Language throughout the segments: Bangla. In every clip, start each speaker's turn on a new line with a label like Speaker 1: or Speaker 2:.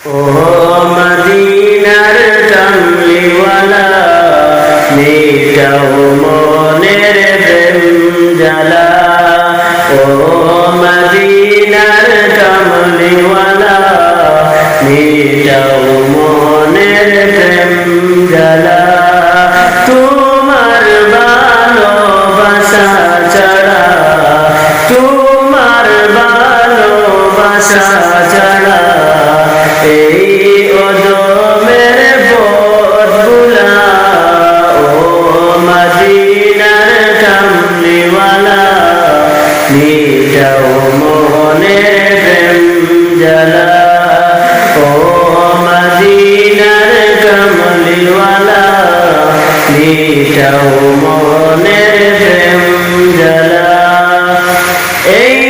Speaker 1: ও মদিনার কামলিওয়ালা মেটাও মনের প্রেম জ্বালা ও মদিনার কামলিওয়ালা মেটাও চাও মনের প্রেম জ্বালা এই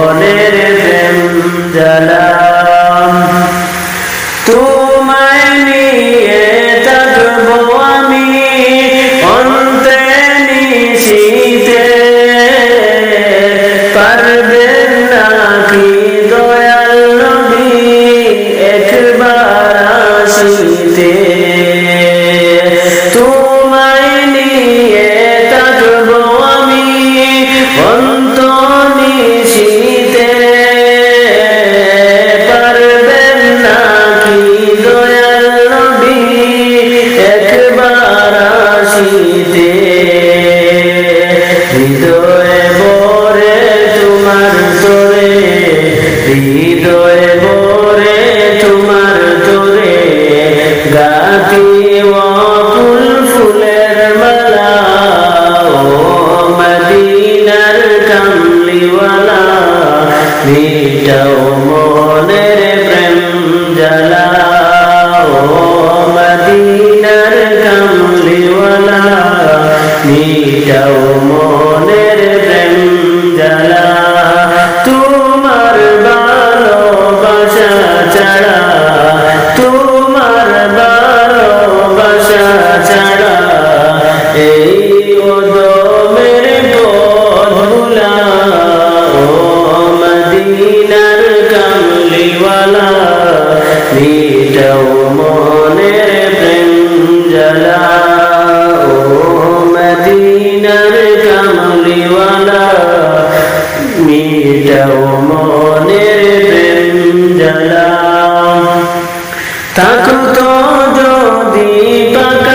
Speaker 1: বলে এখন তো যদি পাকা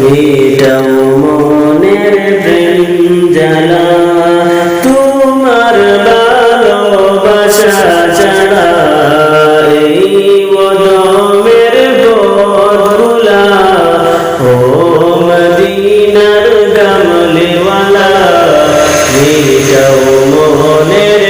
Speaker 1: মেটাও মনের প্রেম জ্বালা তোমার ভালোবাসা ছাড়া এই মদমের বদলা, ও মদিনার গামলেওয়ালা মেটাও মনের